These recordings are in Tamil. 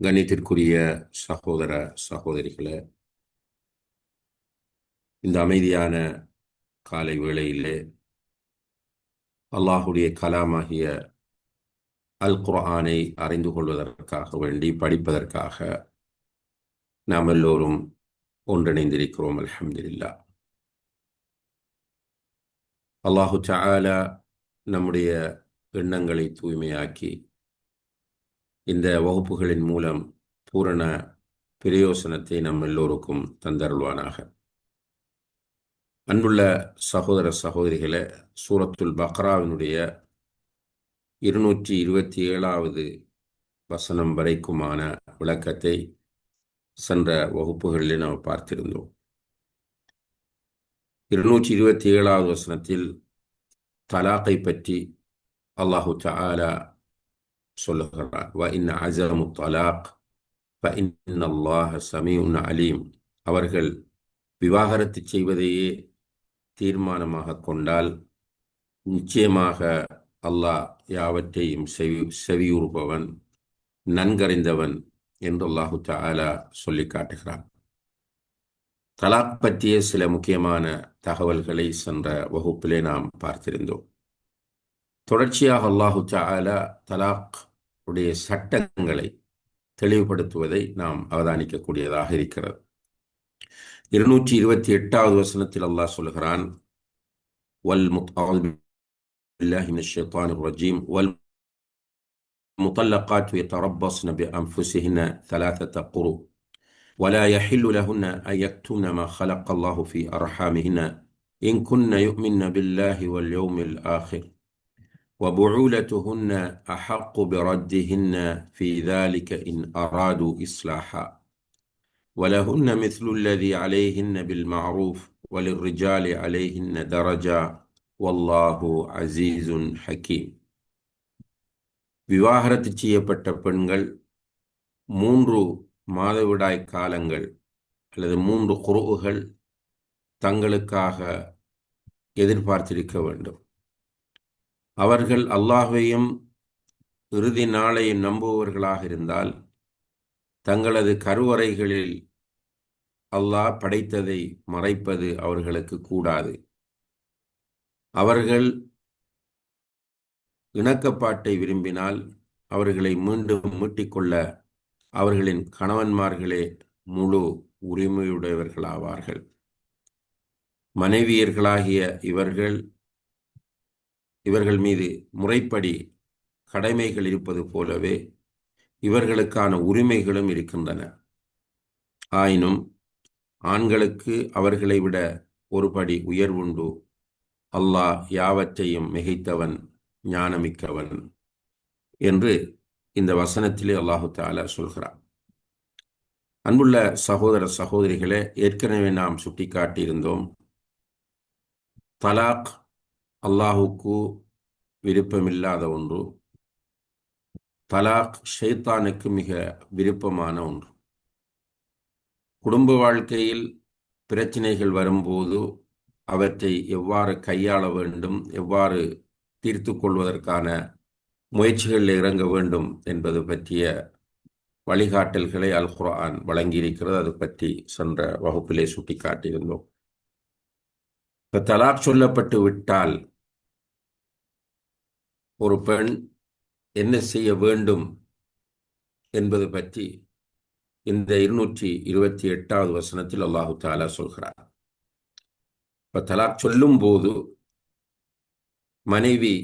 கணித்திற்குரிய சகோதர சகோதரிகளே இந்த அமைதியான காலை வேளையிலே அல்லாஹுடைய கலாமாகிய அல் குர்ஆனை அறிந்து கொள்வதற்காக வேண்டி படிப்பதற்காக நாம் எல்லோரும் ஒன்றிணைந்திருக்கிறோம். அலமதுல்லா அல்லாஹு சாலா நம்முடைய எண்ணங்களை தூய்மையாக்கி இந்த வகுப்புகளின் மூலம் பூரண பிரயோசனத்தை நம் எல்லோருக்கும் தந்தருள்வானாக. அன்புள்ள சகோதர சகோதரிகளை சூரத்துல் பக்ராவினுடைய இருநூற்றி இருபத்தி ஏழாவது வசனம் வரைக்குமான விளக்கத்தை சென்ற வகுப்புகளில் நாம் பார்த்திருந்தோம். இருநூற்றி இருபத்தி ஏழாவது வசனத்தில் தலாக்கை பற்றி அல்லாஹு தாலா சொல்லுகிறார். வ இன் அஜமு தலாக் ஃப இன் அல்லாஹ் சமீஉன் அலீம். அவர்கள் விவாகரத்து செய்வதையே தீர்மானமாக கொண்டால் நிச்சயமாக அல்லாஹ் யாவற்றையும் செவி செவியுறுபவன் நன்கறிந்தவன் என்று அல்லாஹு தாலா சொல்லி காட்டுகிறான். தலாக் பற்றிய சில முக்கியமான தகவல்களை சென்ற வகுப்பிலே நாம் பார்த்திருந்தோம். தொடர்ச்சியாக அல்லாஹு தஆலா தலாக் உடைய சட்டங்களை தெளிவுபடுத்துவதை நாம் அவதானிக்கக்கூடியதாக இருக்கிறது இருநூற்றி இருபத்தி எட்டாவது வசனத்தில் அல்லாஹ் சொல்கிறான் வல் بالله من الشيطان الرجيم والمطلقات يتربصن بأنفسهن ثلاثة قروء ولا يحل لهن أن يكتمن ما خلق الله في أرحامهن إن كن يؤمن بالله واليوم الآخر وبعولتهن أحق بردهن في ذلك إن أرادوا إصلاحا ولهن مثل الذي عليهن بالمعروف وللرجال عليهن درجة والله عزيز حكيم விவாகரத்து செய்யப்பட்ட பெண்கள் மூன்று மாதவிடாய் காலங்கள் அல்லது மூன்று குருவுகள் தங்களுக்காக எதிர்பார்த்திருக்க வேண்டும் அவர்கள் அல்லாஹையும் இறுதி நாளையும் நம்புபவர்களாக இருந்தால் தங்களது கருவறைகளில் அல்லாஹ் படைத்ததை மறைப்பது அவர்களுக்கு கூடாது. அவர்கள் இணக்கப்பாட்டை விரும்பினால் அவர்களை மீண்டும் மீட்டிக்கொள்ள அவர்களின் கணவன்மார்களே முழு உரிமையுடையவர்களாவார்கள். மனைவியர்களாகிய இவர்கள் இவர்கள் மீது முறைப்படி கடமைகள் இருப்பது போலவே இவர்களுக்கான உரிமைகளும் இருக்கின்றன. ஆயினும் ஆண்களுக்கு அவர்களை விட ஒருபடி உயர்வுண்டு. அல்லாஹ் யாவற்றையும் மிகைத்தவன் ஞானமிக்கவன் என்று இந்த வசனத்திலே அல்லாஹு தாலா சொல்கிறான். அன்புள்ள சகோதர சகோதரிகளே ஏற்கனவே நாம் சுட்டிக்காட்டியிருந்தோம் தலாக் அல்லாஹுக்கு விருப்பமில்லாத ஒன்று. தலாக் ஷைத்தானுக்கு மிக விருப்பமான ஒன்று. குடும்ப வாழ்க்கையில் பிரச்சனைகள் வரும்போது அவற்றை எவ்வாறு கையாள வேண்டும் எவ்வாறு தீர்த்து கொள்வதற்கான முயற்சிகளில் இறங்க வேண்டும் என்பது பற்றிய வழிகாட்டல்களை அல் குர்ஆன் வழங்கியிருக்கிறது. அது பற்றி சென்ற வகுப்பிலே சுட்டிக்காட்டியிருந்தோம். இப்போ தலாக் சொல்லப்பட்டு விட்டால் ஒரு பெண் என்ன செய்ய வேண்டும் என்பது பற்றி இந்த இருநூற்றி இருபத்தி எட்டாவது வசனத்தில் அல்லாஹு தாலா சொல்கிறார். இப்போ தலாக் சொல்லும் போது மனைவி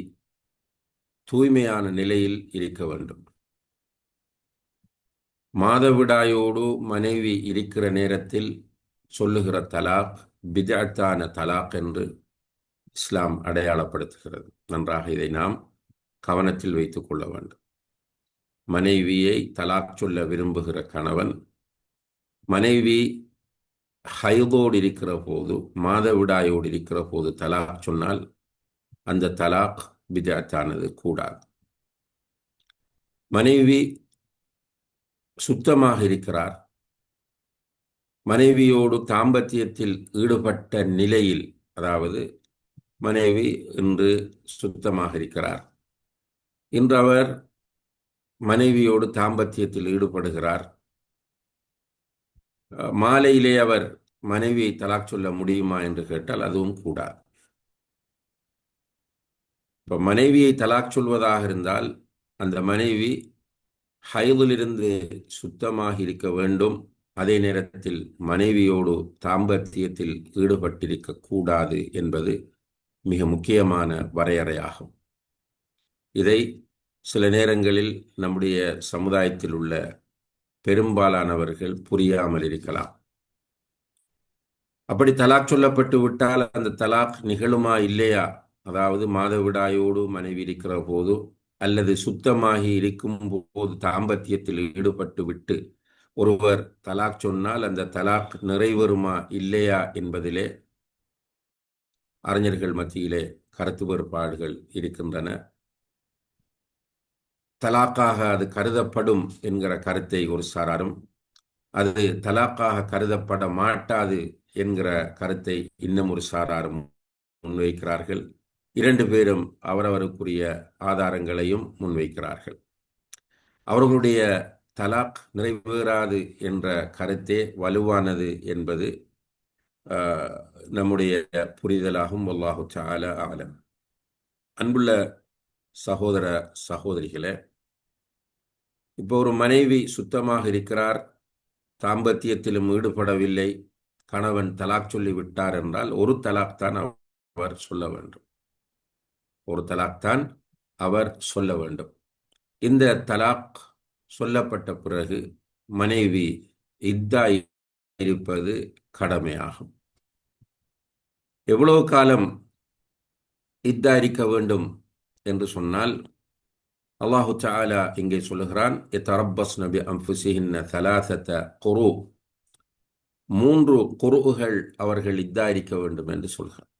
தூய்மையான நிலையில் இருக்க வேண்டும். மாதவிடாயோடு மனைவி இருக்கிற நேரத்தில் சொல்லுகிற தலாக் பிதாத்தான தலாக் என்று இஸ்லாம் அடையாளப்படுத்துகிறது. நன்றாக இதை நாம் கவனத்தில் வைத்துக் கொள்ள வேண்டும். மனைவியை தலாக் சொல்ல விரும்புகிற கணவன் மனைவி ஹைதோடு இருக்கிற போது மாதவிடாயோடு இருக்கிற போது தலாக் சொன்னால் அந்த தலாக் பிதாத்தானது கூடாது. மனைவி சுத்தமாக இருக்கிறார். மனைவியோடு தாம்பத்தியத்தில் ஈடுபட்ட நிலையில் அதாவது மனைவி இன்று சுத்தமாக இருக்கிறார் இன்று அவர் மனைவியோடு தாம்பத்தியத்தில் ஈடுபடுகிறார். மாலையிலே அவர் மனைவியை தலாக் சொல்ல முடியுமா என்று கேட்டால் அதுவும் கூடாது. இப்போ மனைவியை தலாக் சொல்வதாக இருந்தால் அந்த மனைவி ஹைதிலிருந்து சுத்தமாக இருக்க வேண்டும். அதே நேரத்தில் மனைவியோடு தாம்பத்தியத்தில் ஈடுபட்டிருக்க கூடாது என்பது மிக முக்கியமான வரையறையாகும். இதை சில நேரங்களில் நம்முடைய சமுதாயத்தில் உள்ள பெரும்பாலானவர்கள் புரியாமல் இருக்கலாம். அப்படி தலாக் சொல்லப்பட்டு விட்டால் அந்த தலாக் நிகழுமா இல்லையா? அதாவது மாதவிடாயோடு மனைவி இருக்கிற போது அல்லது சுத்தமாகி இருக்கும் போது தாம்பத்தியத்தில் ஈடுபட்டு விட்டு ஒருவர் தலாக் சொன்னால் அந்த தலாக் நிறைவேறுமா இல்லையா என்பதிலே அறிஞர்கள் மத்தியிலே கருத்து வேறுபாடுகள் இருக்கின்றன. தலாக்காக அது கருதப்படும் என்கிற கருத்தை ஒரு சாராரும் அது தலாக்காக கருதப்பட மாட்டாது என்கிற கருத்தை இன்னும் ஒரு சாராரும் முன்வைக்கிறார்கள். இரண்டு பேரும் அவரவருக்குரிய ஆதாரங்களையும் முன்வைக்கிறார்கள். அவர்களுடைய தலாக் நிறைவேறாது என்ற கருத்தே வலுவானது என்பது நம்முடைய புரிதலாகும். அல்லாஹு சால ஆலம் அன்புள்ள சகோதர சகோதரிகளே இப்போ ஒரு மனைவி சுத்தமாக இருக்கிறார் தாம்பத்தியத்திலும் ஈடுபடவில்லை கணவன் தலாக் சொல்லி விட்டார் என்றால் ஒரு தலாக் தான் அவர் சொல்ல வேண்டும். ஒரு தலாக் தான் அவர் சொல்ல வேண்டும். இந்த தலாக் சொல்லப்பட்ட பிறகு மனைவி இத்தா இருப்பது கடமையாகும். எவ்வளவு காலம் இத்தா இருக்க வேண்டும் என்று சொன்னால் அல்லாஹு தாலா இங்கே சொல்லுகிறான் எத்தரப்பஸ் நபி அம்புசிஹின்ன சலாசத்த குரு. மூன்று குருகள் அவர்கள் இத்தாரிக்க வேண்டும் என்று சொல்கிறார்.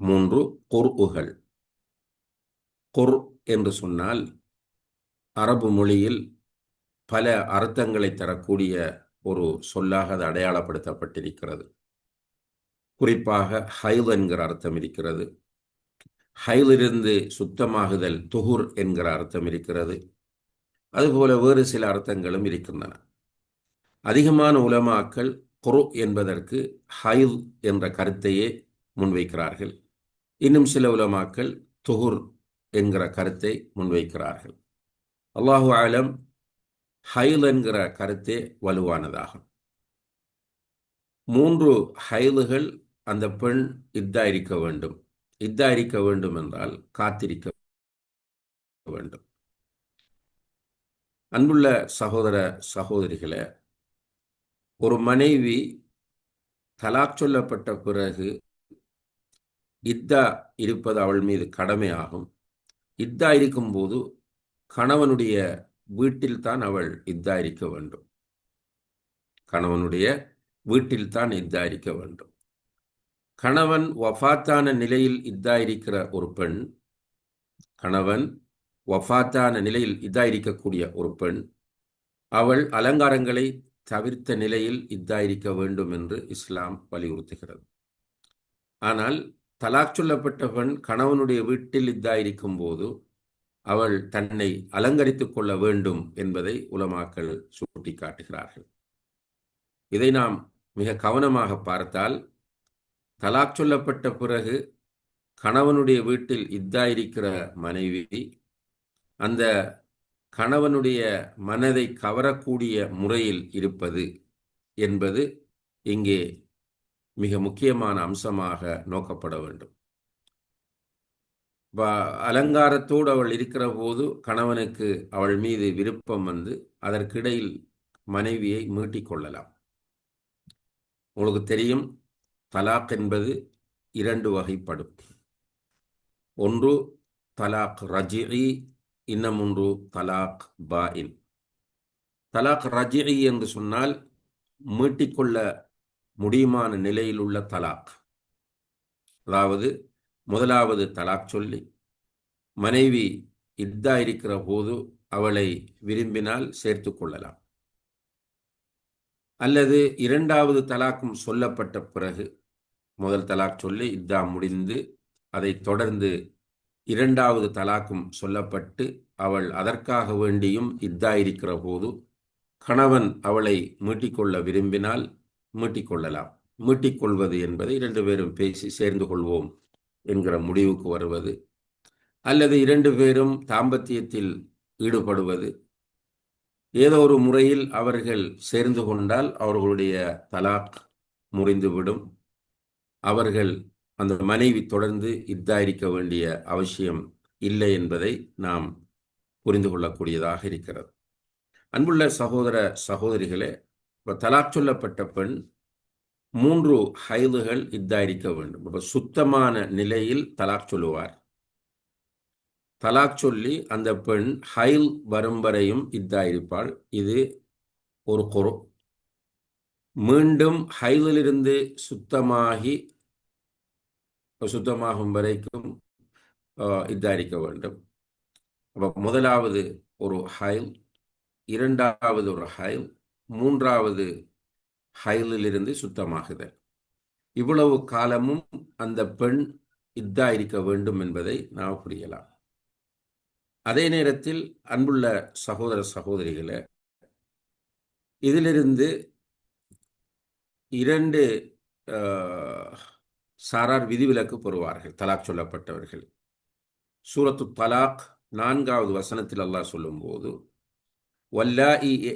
மூன்று குர்உகள் குர் என்று சொன்னால் அரபு மொழியில் பல அர்த்தங்களை தரக்கூடிய ஒரு சொல்லாக அது அடையாளப்படுத்தப்பட்டிருக்கிறது. குறிப்பாக ஹைல் என்கிற அர்த்தம் இருக்கிறது. ஹைலிருந்து சுத்தமாகுதல் துகுர் என்கிற அர்த்தம் இருக்கிறது. அதுபோல வேறு சில அர்த்தங்களும் இருக்கின்றன. அதிகமான உலமாக்கள் குரு என்பதற்கு ஹைல் என்ற கருத்தையே முன்வைக்கிறார்கள். இன்னும் சில உலமாக்கள் துகுர் என்கிற கருத்தை முன்வைக்கிறார்கள். அல்லாஹு ஆலம் ஹைல் என்கிற கருத்தே வலுவானதாகும். மூன்று ஹைலுகள் அந்த பெண் இத்தாயிருக்க வேண்டும். இத்தாயிருக்க வேண்டும் என்றால் காத்திருக்க வேண்டும். அன்புள்ள சகோதர சகோதரிகளே ஒரு மனைவி தலாக் சொல்லப்பட்ட பிறகு இத்தா இருப்பது அவள் மீது கடமையாகும் இத்தா இருக்கும்போது கணவனுடைய வீட்டில்தான் அவள் இத்தாரிக்க வேண்டும். கணவனுடைய வீட்டில்தான் இத்தாரிக்க வேண்டும். கணவன் வஃபாத்தான நிலையில் இத்தாயிருக்கிற ஒரு பெண் கணவன் வஃபாத்தான நிலையில் இதா இருக்கக்கூடிய ஒரு பெண் அவள் அலங்காரங்களை தவிர்த்த நிலையில் இத்தாயிருக்க வேண்டும் என்று இஸ்லாம் வலியுறுத்துகிறது. ஆனால் தலாக் சொல்லப்பட்ட பெண் கணவனுடைய வீட்டில் இத்தா போது அவள் தன்னை அலங்கரித்துக் கொள்ள வேண்டும் என்பதை உலமாக்கள் சுட்டிக்காட்டுகிறார்கள். இதை நாம் மிக கவனமாக பார்த்தால் தலாக் சொல்லப்பட்ட பிறகு கணவனுடைய வீட்டில் இத்தாயிருக்கிற மனைவி அந்த கணவனுடைய மனதை கவரக்கூடிய முறையில் இருப்பது என்பது இங்கே மிக முக்கியமான அம்சமாக நோக்கப்பட வேண்டும். அலங்காரத்தோடு அவள் இருக்கிற போது கணவனுக்கு அவள் மீது விருப்பம் வந்து அதற்கிடையில் மனைவியை மீட்டிக்கொள்ளலாம் உங்களுக்கு தெரியும் தலாக் என்பது இரண்டு வகைப்படும். ஒன்று தலாக் ரஜிஇ இன்னும் ஒன்று தலாக் பாயின் தலாக் ரஜிஇ என்று சொன்னால் மீட்டிக்கொள்ள முடியுமான நிலையில் உள்ள தலாக். அதாவது முதலாவது தலாக் சொல்லி மனைவி இத்தா இருக்கிற போது அவளை விரும்பினால் சேர்த்து கொள்ளலாம். அல்லது இரண்டாவது தலாக்கும் சொல்லப்பட்ட பிறகு முதல் தலாக் சொல்லி இத்தா முடிந்து அதை தொடர்ந்து இரண்டாவது தலாக்கும் சொல்லப்பட்டு அவள் அதற்காக வேண்டியும் இத்தா இருக்கிற போது கணவன் அவளை மீட்டிக்கொள்ள விரும்பினால் மீட்டிக்கொள்ளலாம். மீட்டிக்கொள்வது என்பதை இரண்டு பேரும் பேசி சேர்ந்து கொள்வோம். என்கிற முடிவுக்கு வருவது அல்லது இரண்டு பேரும் தாம்பத்தியத்தில் ஈடுபடுவது. ஏதோ ஒரு முறையில் அவர்கள் சேர்ந்து கொண்டால் அவர்களுடைய தலாக் முறிந்துவிடும். அவர்கள் அந்த மனைவி தொடர்ந்து இத்தாயிருக்க வேண்டிய அவசியம் இல்லை என்பதை நாம் புரிந்து கொள்ளக்கூடியதாக இருக்கிறது. அன்புள்ள சகோதர சகோதரிகளே இப்போ தலாக் சொல்லப்பட்ட பெண் மூன்று ஹைதுகள் இருக்க வேண்டும். இப்போ சுத்தமான நிலையில் தலாக் சொல்லுவார். தலாக் சொல்லி அந்த பெண் ஹைல் வரும் வரையும் இத்தாயிருப்பாள் இது ஒரு குறு மீண்டும் ஹைலிலிருந்து சுத்தமாகி சுத்தமாகும் வரைக்கும் இத்தாரிக்க வேண்டும். அப்போ முதலாவது ஒரு ஹைல் இரண்டாவது ஒரு ஹைல் மூன்றாவது ஹயலிலிருந்து சுத்தமாகுதல். இவ்வளவு காலமும் அந்த பெண் இதா இருக்க வேண்டும் என்பதை நாம் புரியலாம். அதே நேரத்தில் அன்புள்ள சகோதர சகோதரிகளை இதிலிருந்து இரண்டு சாரார் விதிவிலக்கு பெறுவார்கள் தலாக் சொல்லப்பட்டவர்கள். சூரத்து தலாக் நான்காவது வசனத்தில் அல்லாஹ் சொல்லும்போது வல்லா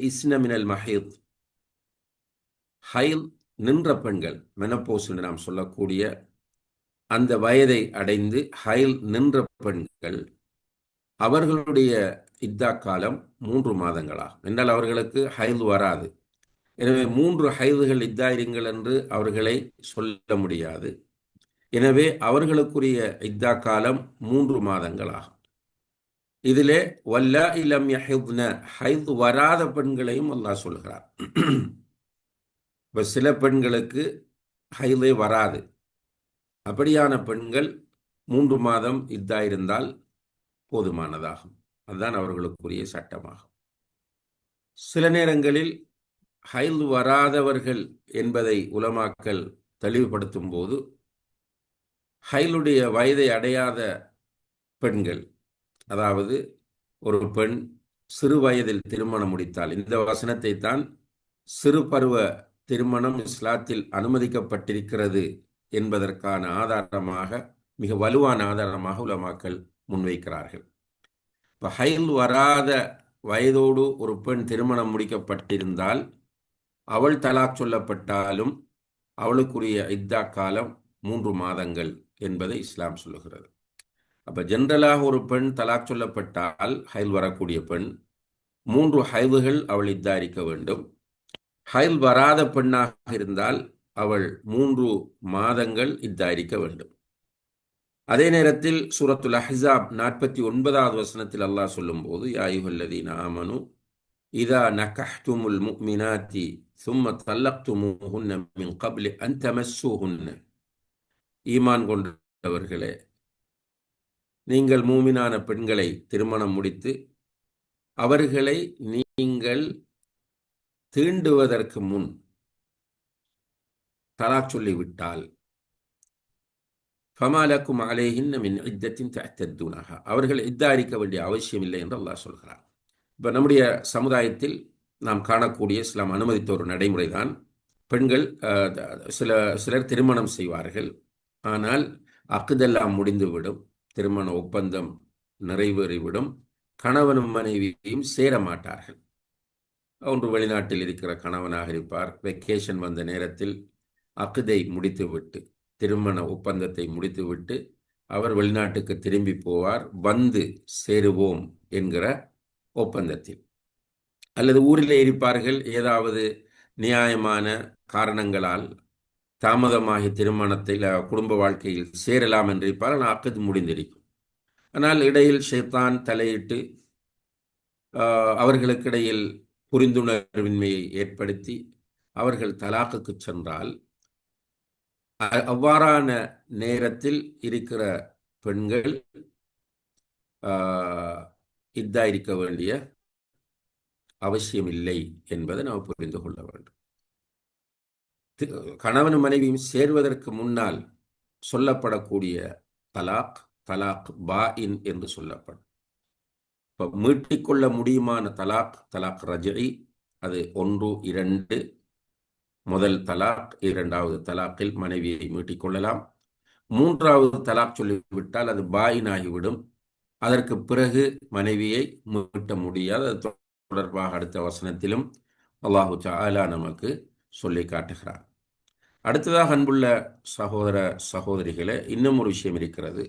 இஸ்னமினல் மஹீத் ஹைல் நின்ற பெண்கள் மெனப்போஸ் என்று நாம் சொல்லக்கூடிய அந்த வயதை அடைந்து ஹைல் நின்ற பெண்கள் அவர்களுடைய இத்தா காலம் மூன்று மாதங்களாகும். என்றால் அவர்களுக்கு ஹைல் வராது. எனவே மூன்று ஹைதுகள் இத்தாயிருங்கள் என்று அவர்களை சொல்ல முடியாது. எனவே அவர்களுக்குரிய இத்தா காலம் மூன்று மாதங்களாகும். இதிலே வல்லா இலம் யஹித்ன ஹைத் வராத பெண்களையும் அல்லாஹ் சொல்கிறார். இப்போ சில பெண்களுக்கு ஹைலே வராது. அப்படியான பெண்கள் மூன்று மாதம் இதாயிருந்தால் போதுமானதாகும். அதுதான் அவர்களுக்குரிய சட்டமாகும். சில நேரங்களில் ஹைல் வராதவர்கள் என்பதை உலமாக்கல் தெளிவுபடுத்தும் போது ஹைலுடைய வயதை அடையாத பெண்கள் அதாவது ஒரு பெண் சிறு வயதில் திருமணம் முடித்தால் இந்த வசனத்தை தான் சிறு பருவ திருமணம் இஸ்லாத்தில் அனுமதிக்கப்பட்டிருக்கிறது என்பதற்கான ஆதாரமாக மிக வலுவான ஆதாரமாக உலமாக்கள் முன்வைக்கிறார்கள். இப்போ ஹைல் வராத வயதோடு ஒரு பெண் திருமணம் முடிக்கப்பட்டிருந்தால் அவள் தலாக் சொல்லப்பட்டாலும் அவளுக்குரிய இத்தா காலம் மூன்று மாதங்கள் என்பதை இஸ்லாம் சொல்லுகிறது. அப்போ ஜென்ரலாக ஒரு பெண் தலாக் சொல்லப்பட்டால் ஹைல் வரக்கூடிய பெண் மூன்று ஹைவுகள் அவள் இத்தாரிக்க வேண்டும். ஹைல் வராத பெண்ணாக இருந்தால் அவள் மூன்று மாதங்கள் இத்தாரிக்க வேண்டும். அதே நேரத்தில் சூரத்துல் அஹாப் நாற்பத்தி ஒன்பதாவது வசனத்தில் அல்லாஹ் சொல்லும் போது யாயுகல்லதீன் ஆமனு இதா நகஹ்துமுல் முக்மினாத்தி சும்ம தல்லக்துமுஹுன்ன மின் கப்லி அன் தமஸ்ஸூஹுன்ன. ஈமான் கொண்டவர்களே நீங்கள் மூமினான பெண்களை திருமணம் முடித்து அவர்களை நீங்கள் தீண்டுவதற்கு முன் தலாக் சொல்லிவிட்டால் ஃபமாலக்கும் அலேஹின் மின் இத்தத்தின் தத்தூனாக அவர்கள் இத்தாரிக்க வேண்டிய அவசியம் இல்லை என்று அல்லாஹ் சொல்கிறார் இப்போ நம்முடைய சமுதாயத்தில் நாம் காணக்கூடிய இஸ்லாம் அனுமதித்த ஒரு நடைமுறை தான் பெண்கள் சில சிலர் திருமணம் செய்வார்கள். ஆனால் அக்குதெல்லாம் முடிந்துவிடும். திருமண ஒப்பந்தம் நிறைவேறிவிடும். கணவனும் மனைவியும் சேர மாட்டார்கள் ஒன்று வெளிநாட்டில் இருக்கிற கணவனாக இருப்பார். வெக்கேஷன் வந்த நேரத்தில் அக்குதை முடித்துவிட்டு திருமண ஒப்பந்தத்தை முடித்துவிட்டு அவர் வெளிநாட்டுக்கு திரும்பி போவார். வந்து சேருவோம் என்கிற ஒப்பந்தத்தில். அல்லது ஊரிலே இருப்பார்கள். ஏதாவது நியாயமான காரணங்களால் தாமதமாகி திருமணத்தில் குடும்ப வாழ்க்கையில் சேரலாம் என்று இருப்பார். ஆனால் அக்கது முடிந்திருக்கும். ஆனால் இடையில் ஷேத்தான் தலையிட்டு அவர்களுக்கிடையில் புரிந்துணர்வின்மையை ஏற்படுத்தி அவர்கள் தலாக்குக்கு சென்றால் அவ்வாறான நேரத்தில் இருக்கிற பெண்கள் இதாக இருக்க வேண்டிய அவசியம் இல்லை என்பதை நாம் புரிந்து கொள்ள வேண்டும். கணவன் மனைவியும் சேர்வதற்கு முன்னால் சொல்லப்படக்கூடிய தலாக் தலாக் பா இன் என்று சொல்லப்படும். இப்போ மீட்டிக்கொள்ள முடியுமான தலாக் தலாக் ரஜி அது ஒன்று இரண்டு முதல் தலாக் இரண்டாவது தலாக்கில் மனைவியை மீட்டிக்கொள்ளலாம். மூன்றாவது தலாக் சொல்லிவிட்டால் அது பாயினாகிவிடும். அதற்கு பிறகு மனைவியை மீட்ட முடியாது. அது தொடர்பாக அடுத்த வசனத்திலும் அல்லாஹு சாலா நமக்கு சொல்லி காட்டுகிறார் அடுத்ததாக அன்புள்ள சகோதர சகோதரிகளை இன்னும் ஒரு விஷயம் இருக்கிறது.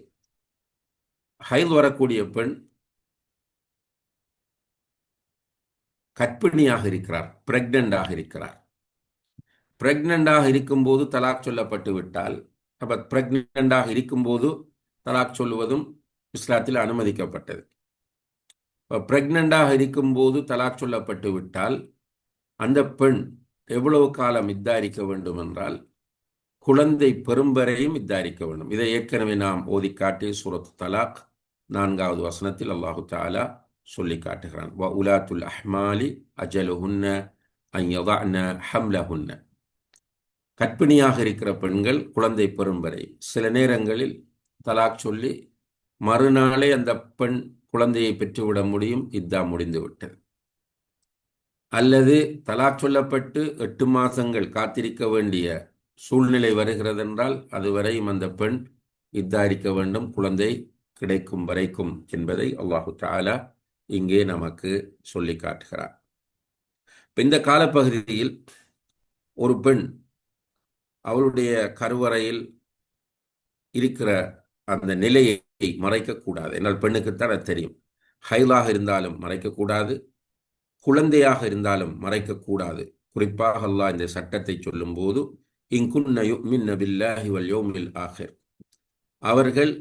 ஹைல் வரக்கூடிய பெண் கற்பிணியாக இருக்கிறார் பிரெக்னண்டாக இருக்கிறார். பிரெக்னண்டாக இருக்கும்போது தலாக் சொல்லப்பட்டு விட்டால் அப்போ பிரெக்னண்டாக இருக்கும்போது தலாக் சொல்லுவதும் இஸ்லாத்தில் அனுமதிக்கப்பட்டது. பிரெக்னண்டாக இருக்கும்போது தலாக் சொல்லப்பட்டு விட்டால் அந்த பெண் எவ்வளவு காலம் இத்தாரிக்க வேண்டும் என்றால் குழந்தை பெரும்பரையும் இத்தாரிக்க வேண்டும். இதை ஏற்கனவே நாம் ஓதி காட்டிய சூரத் தலாக் நான்காவது வசனத்தில் அல்லாஹு தாலா சொல்லி காட்டுகிறான். வ உலாத்துல் அஹ்மாலி அஜலுஹுன்ன அய்யதான ஹம்லஹுன்ன. கற்பிணியாக இருக்கிற பெண்கள் குழந்தை பெரும்பரை சில நேரங்களில் தலாக் சொல்லி மறுநாளே அந்த பெண் குழந்தையை பெற்றுவிட முடியும். இதா முடிந்து விட்டது அல்லது தலாக் சொல்லப்பட்டு எட்டு மாதங்கள் காத்திருக்க வேண்டிய சூழ்நிலை வருகிறது என்றால் அதுவரையும் அந்த பெண் இத்தாரிக்க வேண்டும். குழந்தை கிடைக்கும் வரைக்கும் என்பதை அல்லாஹு தாலா இங்கே நமக்கு சொல்லி காட்டுகிறார். இந்த காலப்பகுதியில் ஒரு பெண் அவளுடைய கருவறையில் இருக்கிற அந்த நிலையை மறைக்கக்கூடாது என்னால் பெண்ணுக்குத்தான் அது தெரியும். ஹைலாக இருந்தாலும் மறைக்கக்கூடாது குழந்தையாக இருந்தாலும் மறைக்கக்கூடாது குறிப்பாக அல்லாஹ் இந்த சட்டத்தை சொல்லும் யோமில் ஆகர். அவர்கள்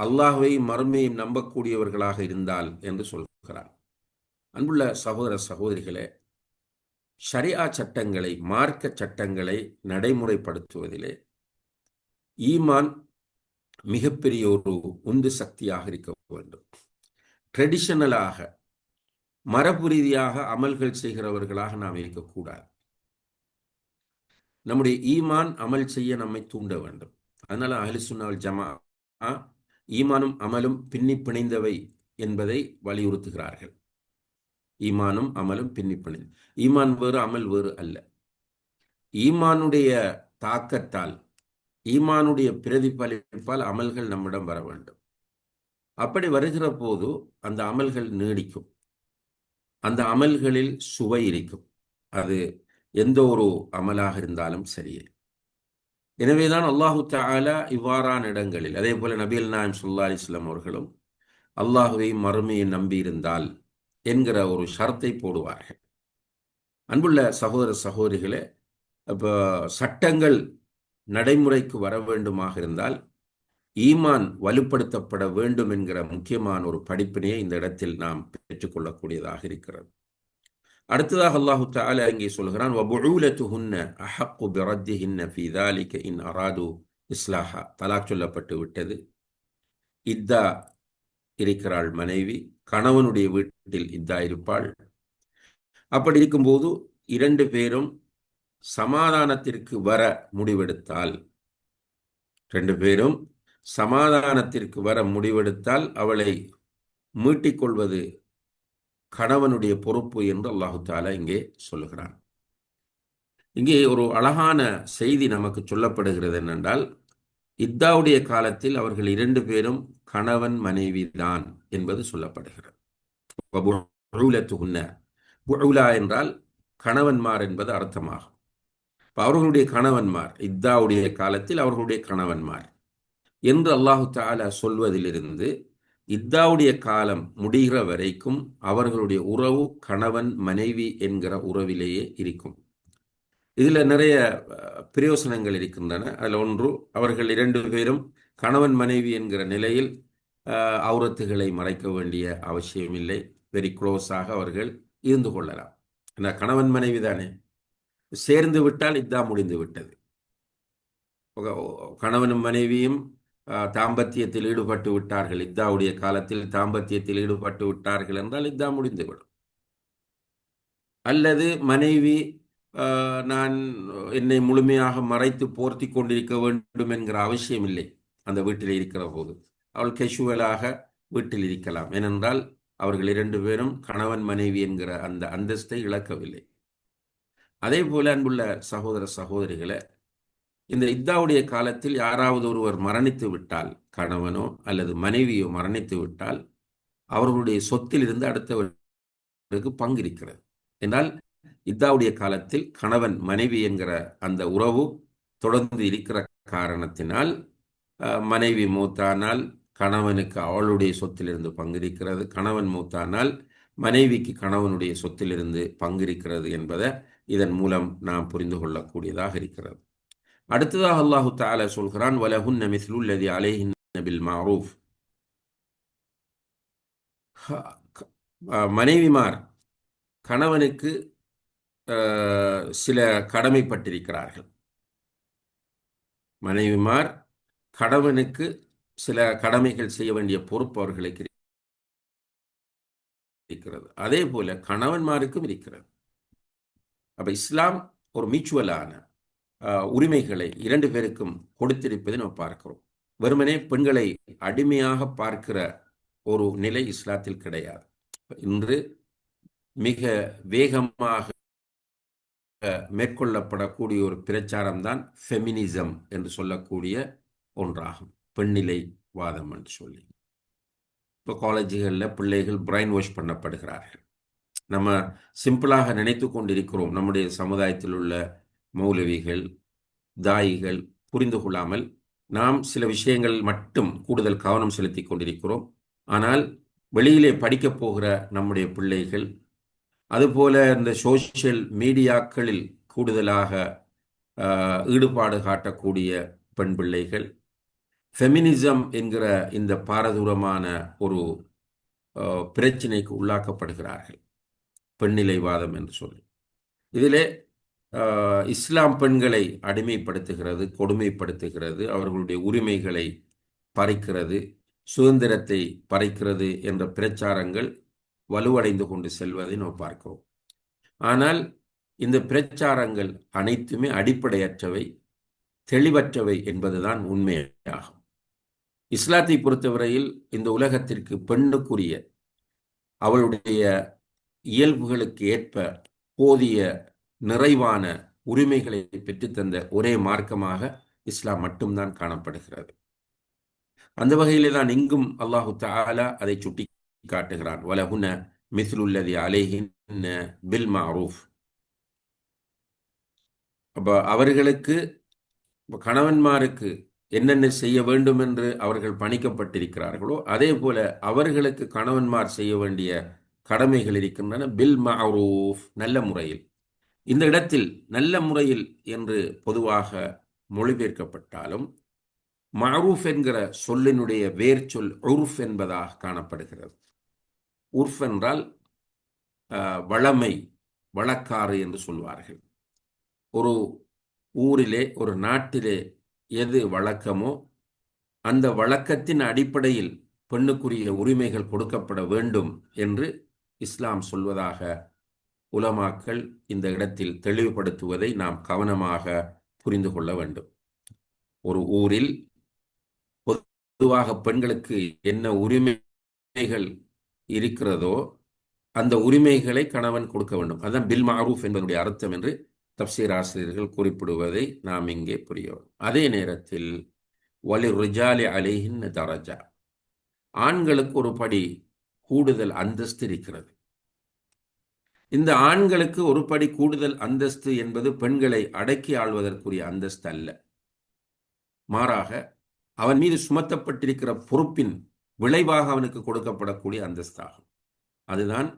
அல்லாஹையும் மறுமையும் நம்பக்கூடியவர்களாக இருந்தால் என்று சொல்கிறார். அன்புள்ள சகோதர சகோதரிகளே ஷரியா சட்டங்களை மார்க்க சட்டங்களை நடைமுறைப்படுத்துவதிலே ஈமான் மிகப்பெரிய ஒரு உந்து சக்தியாக இருக்க வேண்டும். ட்ரெடிஷனலாக மரபு ரீதியாக அமல்கள் செய்கிறவர்களாக நாம் இருக்கக்கூடாது. நம்முடைய ஈமான் அமல் செய்ய நம்மை தூண்ட வேண்டும். அதனால அஹலிசுன்னாவல் ஜமா ஈமானும் அமலும் பின்னி பிணைந்தவை என்பதை வலியுறுத்துகிறார்கள். ஈமானும் அமலும் பின்னி பிணைந்து ஈமான் வேறு அமல் வேறு அல்ல. ஈமானுடைய தாக்கத்தால் ஈமானுடைய பிரதிபலிப்பால் அமல்கள் நம்மிடம் வர வேண்டும். அப்படி வருகிற போது அந்த அமல்கள் நீடிக்கும். அந்த அமல்களில் சுவை இருக்கும். அது எந்த ஒரு அமலாக இருந்தாலும் சரியே. எனவேதான் அல்லாஹு தாலா இவ்வாறான இடங்களில் அதே போல நபீல் நாயம் சுல்லா அலிஸ்லாம் அவர்களும் அல்லாஹுவை மறுமையை நம்பியிருந்தால் என்கிற ஒரு ஷரத்தை போடுவார்கள். அன்புள்ள சகோதர சகோதரிகளே இப்போ சட்டங்கள் நடைமுறைக்கு வர வேண்டுமாக இருந்தால் ஈமான் வலுப்படுத்தப்பட வேண்டும் என்கிற முக்கியமான ஒரு படிப்பினையை இந்த இடத்தில் நாம் பெற்றுக்கொள்ளக்கூடியதாக இருக்கிறது. அடுத்ததாக அல்லாஹு தாலா இங்கே சொல்கிறான் அஹக்கு பிரத்திஹின்ன ஃபி இன் அராது இஸ்லாஹா. தலாக் சொல்லப்பட்டு விட்டது. இத்தா இருக்கிறாள் மனைவி கணவனுடைய வீட்டில் இத்தா இருப்பாள். அப்படி இருக்கும்போது இரண்டு பேரும் சமாதானத்திற்கு வர முடிவெடுத்தால் ரெண்டு பேரும் சமாதானத்திற்கு வர முடிவெடுத்தால் அவளை மீட்டிக்கொள்வது கணவனுடைய பொறுப்பு என்று அல்லாஹு தாலா இங்கே சொல்லுகிறான். இங்கே ஒரு அழகான செய்தி நமக்கு சொல்லப்படுகிறது என்னென்றால் இத்தாவுடைய காலத்தில் அவர்கள் இரண்டு பேரும் கணவன் மனைவி தான் என்பது சொல்லப்படுகிறது. என்றால் கணவன்மார் என்பது அர்த்தமாகும். அவர்களுடைய கணவன்மார் இத்தாவுடைய காலத்தில் அவர்களுடைய கணவன்மார் என்று அல்லாஹு தாலா சொல்வதிலிருந்து இத்தாவுடைய காலம் முடிகிற வரைக்கும் அவர்களுடைய உறவு கணவன் மனைவி என்கிற உறவிலேயே இருக்கும். இதில் நிறைய பிரயோசனங்கள் இருக்கின்றன. அதில் ஒன்று அவர்கள் இரண்டு பேரும் கணவன் மனைவி என்கிற நிலையில் அவுரத்துகளை மறைக்க வேண்டிய அவசியமில்லை. வெரி க்ளோஸாக அவர்கள் இருந்து கொள்ளலாம். ஏன்னா கணவன் மனைவி தானே. சேர்ந்து விட்டால் இதான் முடிந்து விட்டது. கணவனும் மனைவியும் தாம்பத்தியத்தில் ஈடுபட்டு விட்டார்கள். இத்தாவுடைய காலத்தில் தாம்பத்தியத்தில் ஈடுபட்டு விட்டார்கள் என்றால் இதா முடிந்துவிடும். அல்லது மனைவி நான் என்னை முழுமையாக மறைத்து போர்த்தி கொண்டிருக்க வேண்டும் என்கிற அவசியம் இல்லை அந்த வீட்டில் இருக்கிற போது. அவள் கெஷுவலாக வீட்டில் இருக்கலாம். ஏனென்றால் அவர்கள் இரண்டு பேரும் கணவன் மனைவி என்கிற அந்த அந்தஸ்தை இழக்கவில்லை. அதே போல அன்புள்ள சகோதர சகோதரிகளை இந்த இத்தாவுடைய காலத்தில் யாராவது ஒருவர் மரணித்து விட்டால் கணவனோ அல்லது மனைவியோ மரணித்து விட்டால் அவர்களுடைய சொத்தில் இருந்து அடுத்தவர்களுக்கு பங்கு இருக்கிறது. என்றால் இத்தாவுடைய காலத்தில் கணவன் மனைவி என்கிற அந்த உறவு தொடர்ந்து இருக்கிற காரணத்தினால் மனைவி மூத்தானால் கணவனுக்கு அவளுடைய சொத்திலிருந்து பங்கிருக்கிறது கணவன் மூத்தானால் மனைவிக்கு கணவனுடைய சொத்திலிருந்து பங்கிருக்கிறது என்பதை இதன் மூலம் நாம் புரிந்து கொள்ளக்கூடியதாக இருக்கிறது. அடுத்ததாக அல்லாஹு தால சொல்கிறான் வலஹுன் மிஸ்லுல்லதி அலேஹின் மாரூஃப். மனைவிமார் கணவனுக்கு சில கடமைப்பட்டிருக்கிறார்கள். மனைவிமார் கணவனுக்கு சில கடமைகள் செய்ய வேண்டிய பொறுப்பு அவர்களுக்கு இருக்கிறது. அதே போல கணவன்மாருக்கும் இருக்கிறது. அப்ப இஸ்லாம் ஒரு மியூச்சுவலான உரிமைகளை இரண்டு பேருக்கும் கொடுத்திருப்பதை நம்ம பார்க்கிறோம். வெறுமனே பெண்களை அடிமையாக பார்க்கிற ஒரு நிலை இஸ்லாத்தில் கிடையாது. இன்று மிக வேகமாக மேற்கொள்ளப்படக்கூடிய ஒரு பிரச்சாரம் தான் ஃபெமினிசம் என்று சொல்லக்கூடிய ஒன்றாகும். பெண்ணிலை வாதம் என்று சொல்லி. இப்போ காலேஜுகளில் பிள்ளைகள் பிரைன் வாஷ் பண்ணப்படுகிறார்கள். நம்ம சிம்பிளாக நினைத்து கொண்டிருக்கிறோம். நம்முடைய சமுதாயத்தில் உள்ள மௌலவிகள் தாயிகள் புரிந்து கொள்ளாமல் நாம் சில விஷயங்கள் மட்டும் கூடுதல் கவனம் செலுத்தி கொண்டிருக்கிறோம். ஆனால் வெளியிலே படிக்கப் போகிற நம்முடைய பிள்ளைகள் அதுபோல இந்த சோசியல் மீடியாக்களில் கூடுதலாக ஈடுபாடு காட்டக்கூடிய பெண் பிள்ளைகள் ஃபெமினிசம் என்கிற இந்த பாரதூரமான ஒரு பிரச்சினைக்கு உள்ளாக்கப்படுகிறார்கள். பெண்ணிலைவாதம் என்று சொல்லி. இதிலே இஸ்லாம் பெண்களை அடிமைப்படுத்துகிறது கொடுமைப்படுத்துகிறது அவர்களுடைய உரிமைகளை பறிக்கிறது சுதந்திரத்தை பறிக்கிறது என்ற பிரச்சாரங்கள் வலுவடைந்து கொண்டு செல்வதை நாம் பார்க்கிறோம். ஆனால் இந்த பிரச்சாரங்கள் அனைத்துமே அடிப்படையற்றவை தெளிவற்றவை என்பதுதான் உண்மையாகும். இஸ்லாத்தை பொறுத்தவரையில் இந்த உலகத்திற்கு பெண்ணுக்குரிய அவளுடைய இயல்புகளுக்கு ஏற்ப போதிய நிறைவான உரிமைகளை பெற்றுத்தந்த ஒரே மார்க்கமாக இஸ்லாம் மட்டும்தான் காணப்படுகிறது. அந்த வகையிலே தான் இங்கும் அல்லாஹு தாலா அதை சுட்டி காட்டுகிறான் வலகுன மிஸ்லுல்லதி அலேஹின் பில் மாரூஃப் அப்போ அவர்களுக்கு கணவன்மாருக்கு என்னென்ன செய்ய வேண்டும் என்று அவர்கள் பணிக்கப்பட்டிருக்கிறார்களோ அதே போல அவர்களுக்கு கணவன்மார் செய்ய வேண்டிய கடமைகள் இருக்கின்றன. பில் மாரூஃப் நல்ல முறையில். இந்த இடத்தில் நல்ல முறையில் என்று பொதுவாக மொழிபெயர்க்கப்பட்டாலும் மரூஃப் என்கிற சொல்லினுடைய வேர் சொல் உருஃப் என்பதாக காணப்படுகிறது. உர்ஃப் என்றால் வளமை வழக்காறு என்று சொல்வார்கள். ஒரு ஊரிலே ஒரு நாட்டிலே எது வழக்கமோ அந்த வழக்கத்தின் அடிப்படையில் பெண்ணுக்குரிய உரிமைகள் கொடுக்கப்பட வேண்டும் என்று இஸ்லாம் சொல்வதாக உலமாக்கள் இந்த இடத்தில் தெளிவுபடுத்துவதை நாம் கவனமாக புரிந்து கொள்ள வேண்டும். ஒரு ஊரில் பொதுவாக பெண்களுக்கு என்ன உரிமைகள் இருக்கிறதோ அந்த உரிமைகளை கணவன் கொடுக்க வேண்டும். அதுதான் பில் மாரூஃப் என்பதனுடைய அர்த்தம் என்று தப்சீர் ஆசிரியர்கள் குறிப்பிடுவதை நாம் இங்கே புரிய அதே நேரத்தில் வலி ருஜாலி அலேஹின் தரஜா. ஆண்களுக்கு ஒரு படி கூடுதல் அந்தஸ்து இருக்கிறது. இந்த ஆண்களுக்கு ஒரு படி கூடுதல் அந்தஸ்து என்பது பெண்களை அடக்கி ஆள்வதற்குரிய அந்தஸ்து அல்ல. மாறாக அவன் மீது சுமத்தப்பட்டிருக்கிற பொறுப்பின் விளைவாக அவனுக்கு கொடுக்கப்படக்கூடிய அந்தஸ்தாகும். அதுதான்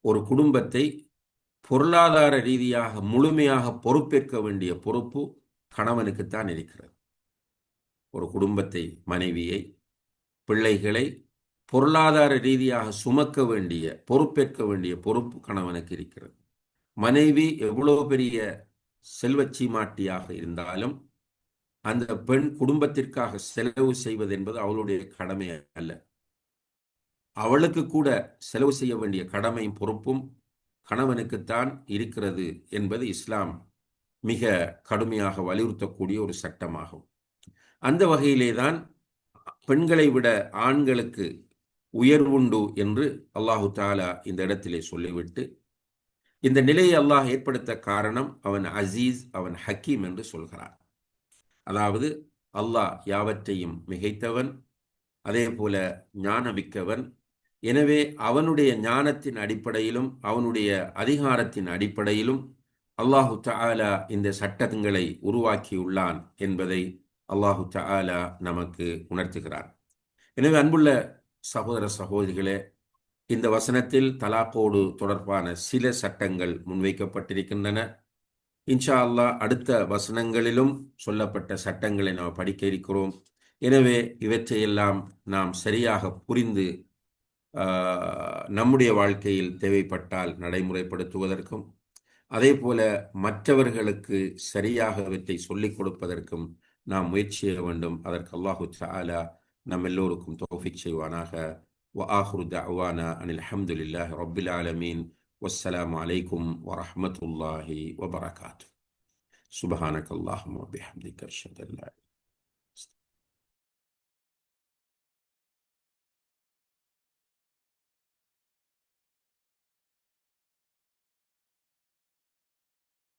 ஒரு குடும்பத்தை பொருளாதார ரீதியாக முழுமையாக பொறுப்பேற்க வேண்டிய பொறுப்பு கணவனுக்குத்தான் இருக்கிறது. ஒரு குடும்பத்தை மனைவியை பிள்ளைகளை பொருளாதார ரீதியாக சுமக்க வேண்டிய பொறுப்பேற்க வேண்டிய பொறுப்பு கணவனுக்கு இருக்கிறது. மனைவி எவ்வளவு பெரிய செல்வச்சீமாட்டியாக இருந்தாலும் அந்த பெண் குடும்பத்திற்காக செலவு செய்வது என்பது அவளுடைய கடமை அல்ல. அவளுக்கு கூட செலவு செய்ய வேண்டிய கடமையும் பொறுப்பும் கணவனுக்குத்தான் இருக்கிறது என்பது இஸ்லாம் மிக கடுமையாக வலியுறுத்தக்கூடிய ஒரு சட்டமாகும். அந்த வகையிலே தான் பெண்களை விட ஆண்களுக்கு உயர்வுண்டு என்று அல்லாஹு தாலா இந்த இடத்திலே சொல்லிவிட்டு இந்த நிலையை அல்லாஹ் ஏற்படுத்த காரணம் அவன் அசீஸ் அவன் ஹக்கீம் என்று சொல்கிறான். அதாவது அல்லாஹ் யாவற்றையும் மிகைத்தவன் அதே போல ஞானமிக்கவன். எனவே அவனுடைய ஞானத்தின் அடிப்படையிலும் அவனுடைய அதிகாரத்தின் அடிப்படையிலும் அல்லாஹு தாலா இந்த சட்டங்களை உருவாக்கியுள்ளான் என்பதை அல்லாஹு தாலா நமக்கு உணர்த்துகிறான். எனவே அன்புள்ள சகோதர சகோதரிகளே இந்த வசனத்தில் தலாக்கோடு தொடர்பான சில சட்டங்கள் முன்வைக்கப்பட்டிருக்கின்றன. இன்ஷா அல்லாஹ் அடுத்த வசனங்களிலும் சொல்லப்பட்ட சட்டங்களை நாம் படிக்க இருக்கிறோம். எனவே இவற்றையெல்லாம் நாம் சரியாக புரிந்து நம்முடைய வாழ்க்கையில் தேவைப்பட்டால் நடைமுறைப்படுத்துவதற்கும் அதே போல மற்றவர்களுக்கு சரியாக இவற்றை சொல்லிக் கொடுப்பதற்கும் நாம் முயற்சி செய்ய வேண்டும். அதற்கு அல்லாஹு சாலா நம் எல்லோருக்கும் தோஃபிக் செய்வானாக وآخر دعوانا أن الحمد لله رب العالمين والسلام عليكم ورحمة الله وبركاته سبحانك اللهم وبحمدك أشهد أن لا إله